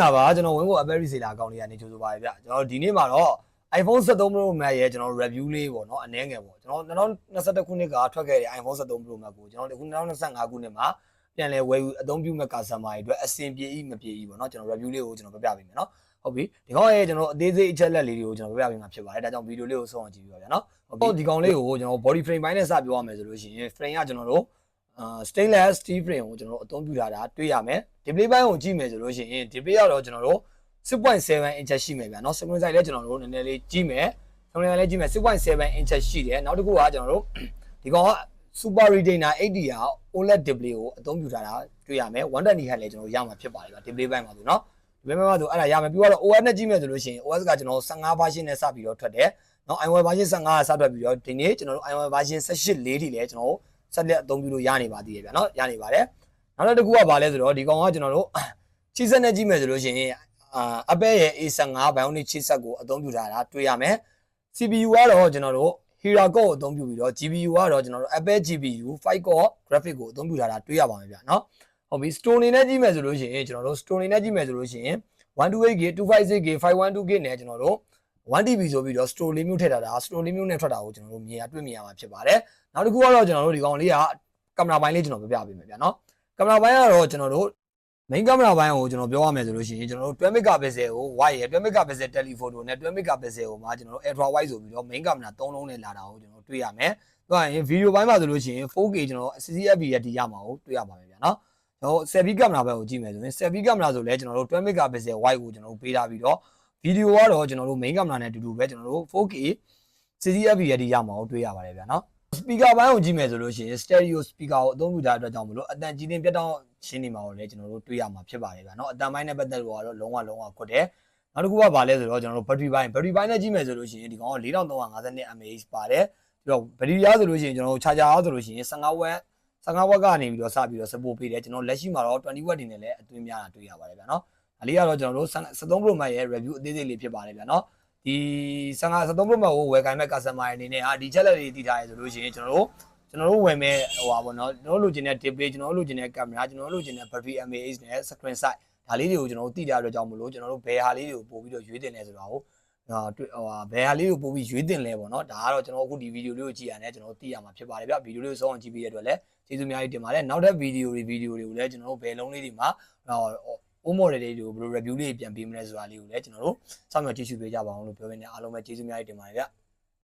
လာပါကျွန်တော်ဝင်းကို Apple Reseller အကောင့်လေးကနေကြိုဆိုပါရဗျကျွန်တော်ဒီနေ့မှာတော့ iPhone 13 Pro Max ရဲ့ကျွန်တော် review လေးပေါ့နော်အနည်းငယ်ပေါ့ကျွန်တော်2021ခုနှစ်ကထွက်ခဲ့တဲ့ iPhone 13 Pro Max ကိုကျွန်တော်ဒီခု2025ခုနှစ်မှာပြန်လဲဝယ်ယူအသုံးပြုမဲ့ customer တွေအတွက်အဆင်ပြေ၏မပြေ၏ပေါ့နော်ကျွန်တော် review လေးကိုကျွန်တော်ပြပြပေးမယ်နော်ဟုတ်ပြီဒီကောင်ရဲ့ကျွန်တော်အသေးစိတ်အချက်လက်လေးတွေကိုကျွန်တော်ပြပြပေးမှာဖြစ်ပါတယ်ဒါကြောင့်ဗီဒီယိုလေးကိုဆုံးအောင်ကြည့်ပြပါဗျာနော်ဟုတ်ပြီဒီကောင်လေးကိုကျွန်တော် body frame ဘိုင်းနဲ့စပြောရမယ်ဆိုလို့ရှိရင် frame ကကျွန်တော်တို့အာ stainless steel frame ကိုကျွန်တော်တို့အသုံးပြုထားတာတွေ့ရမယ် display ဘိုင်းကိုကြည့်မယ်ဆိုလို့ရှိရင် display ကတော့ကျွန်တော်တို့6.7 inch ရှိမယ်ဗျာเนาะ screen size လည်းကျွန်တော်တို့နည်းနည်းလေးကြည့်မယ် screen size လည်းကြည့်မယ်6.7 inch ရှိတယ်နောက်တစ်ခုကကျွန်တော်တို့ဒီကောင်က super retina 80ရာ OLED display ကိုအသုံးပြုထားတာတွေ့ရမယ်120 Hz လည်းကျွန်တော်ရမှာဖြစ်ပါတယ်ဗျာ display ဘိုင်းမှာဆိုเนาะ display ဘိုင်းမှာဆိုအဲ့ဒါရမယ်ပြီးတော့ OS နဲ့ကြည့်မယ်ဆိုလို့ရှိရင် OS ကကျွန်တော်15 version နဲ့စပြီးတော့ထွက်တယ်เนาะ iOS version 15ကစထွက်ပြီးတော့ဒီနေ့ကျွန်တော်တို့ iOS version 18လေးထိလည်းကျွန်တော်တို့ ဆက်လက်အသုံးပြုလို့ရနေပါသေးတယ်ဗျာနော်ရနေပါတယ်နောက်တစ်ခုကဘာလဲဆိုတော့ဒီကောင်ကကျွန်တော်တို့ချီဆက်နဲ့ကြည့်မယ်ဆိုလို့ရှိရင်အာအပဲရဲ့ A55 Bionic ချီဆက်ကိုအသုံးပြုထားတာတွေ့ရမယ် CPU ကတော့ကျွန်တော်တို့ Hera Core ကိုအသုံးပြုပြီးတော့ GPU ကတော့ကျွန်တော်တို့ Apple GPU 5 Core Graphic ကိုအသုံးပြုထားတာတွေ့ရပါမယ်ဗျာနော်ဟုတ်ပြီ Stone နေနဲ့ကြည့်မယ်ဆိုလို့ရှိရင်ကျွန်တော်တို့ Stone နေနဲ့ကြည့်မယ်ဆိုလို့ရှိရင် 128GB 256GB 512GB နဲ့ကျွန်တော်တို့ 1TB ဆိုပြီးတော့ store လေးမျိုးထည့်ထားတာ store လေးမျိုးနဲ့ထွက်တာကိုကျွန်တော်တို့မြင်ရတွေ့မြင်ရမှာဖြစ်ပါတယ်နောက်တစ်ခုကတော့ကျွန်တော်တို့ဒီကောင်လေးကကင်မရာပိုင်းလေးကျွန်တော်ပြပြပေးမယ်ဗျာနော်ကင်မရာပိုင်းကတော့ကျွန်တော်တို့ main ကင်မရာပိုင်းကိုကျွန်တော်ပြောရမယ်ဆိုလို့ရှိရင်ကျွန်တော်တို့12 megapixel ကို wide ရယ်12 megapixel telephoto နဲ့12 megapixel ကိုမှကျွန်တော်တို့ ultra wide ဆိုပြီးတော့ main ကင်မရာ3လုံးနဲ့လာတာကိုကျွန်တော်တွေ့ရမယ်တွားရင် video ပိုင်းမှာဆိုလို့ရှိရင် 4K ကျွန်တော် CCFP ရတီရမှာကိုတွေ့ရပါမယ်ဗျာနော်ကျွန်တော် selfie ကင်မရာဘက်ကိုကြည့်မယ်ဆိုရင် selfie ကင်မရာဆိုလဲကျွန်တော်တို့12 megapixel wide ကိုကျွန်တော်တို့ပေးထားပြီးတော့ ဗီဒီယိုကတော့ကျွန်တော်တို့ main camera နဲ့အတူတူပဲကျွန်တော်တို့ 4K CCTV ရည်ရမှာကိုတွေ့ရပါတယ်ဗျာနော် speaker ဘိုင်းကိုကြည့်မယ်ဆိုလို့ရှိရင် stereo speaker ကိုအသုံးပြုတာအတွက်ကြောင့်မလို့အတန်ကြီးတင်ပြတ်တောင်းရှင်းနေမှာကိုလည်းကျွန်တော်တို့တွေ့ရမှာဖြစ်ပါတယ်ဗျာနော်အတန်ပိုင်းနဲ့ပတ်သက်လို့ကတော့လုံးဝလုံးဝခွတ်တယ်နောက်တစ်ခုကဘာလဲဆိုတော့ကျွန်တော်တို့ battery ဘိုင်း battery ဘိုင်းနဲ့ကြည့်မယ်ဆိုလို့ရှိရင်ဒီကောင်က4350 mAh ပါတယ်ပြီးတော့ battery ရဆိုလို့ရှိရင်ကျွန်တော်တို့ charger ရဆိုလို့ရှိရင်15 watt 15 watt ကနေပြီးတော့စပြီးတော့ support ပေးတယ်ကျွန်တော်လက်ရှိမှာတော့20 watt တင်နဲ့လည်းအသွင်းများတာတွေ့ရပါတယ်ဗျာနော် ဒါလေးကတော့ကျွန်တော်တို့73 Pro Max ရဲ့ review အသေးစိတ်လေးဖြစ်ပါတယ်ဗျာနော်ဒီ73 Pro Max ကိုဝယ်ခိုင်းမဲ့ customer အနေနဲ့ဟာဒီ challenge တွေတည်ထားရဆိုလို့ရှိရင်ကျွန်တော်တို့ကျွန်တော်တို့ဝယ်မဲ့ဟိုပါဗောနော်ကျွန်တော်တို့လိုချင်တဲ့ display ကျွန်တော်တို့လိုချင်တဲ့ camera ကျွန်တော်တို့လိုချင်တဲ့ battery mAh နဲ့ screen size ဒါလေးတွေကိုကျွန်တော်တို့တည်ထားရတော့ကြောင်းမလို့ကျွန်တော်တို့ဘယ်ဟာလေးတွေကိုပို့ပြီးတော့ရွေးတင်လဲဆိုတာကိုဟာတွေ့ဟိုဘယ်ဟာလေးကိုပို့ပြီးရွေးတင်လဲပေါ့နော်ဒါကတော့ကျွန်တော်အခုဒီဗီဒီယိုလေးကိုကြည့်ရတယ်ကျွန်တော်သိရမှာဖြစ်ပါတယ်ဗျဗီဒီယိုလေးကိုစောင့်ကြည့်ပြီးရတဲ့အတွက်လည်းကျေးဇူးများကြီးတင်ပါတယ်နောက်ထပ်ဗီဒီယိုတွေဗီဒီယိုတွေကိုလည်းကျွန်တော်တို့ဘယ်လုံးလေးတွေမှာဟို အိုးမော်ဒယ်လေးတွေကိုဘယ်လို review လေးပြန်ပေးမလဲဆိုတာလေးကိုလည်းကျွန်တော်တို့စောင့်မျှော်ကြည့်ရှုပေးကြပါအောင်လို့ပြောရင်းနဲ့အားလုံးပဲကျေးဇူးအများကြီးတင်ပါတယ်ဗျ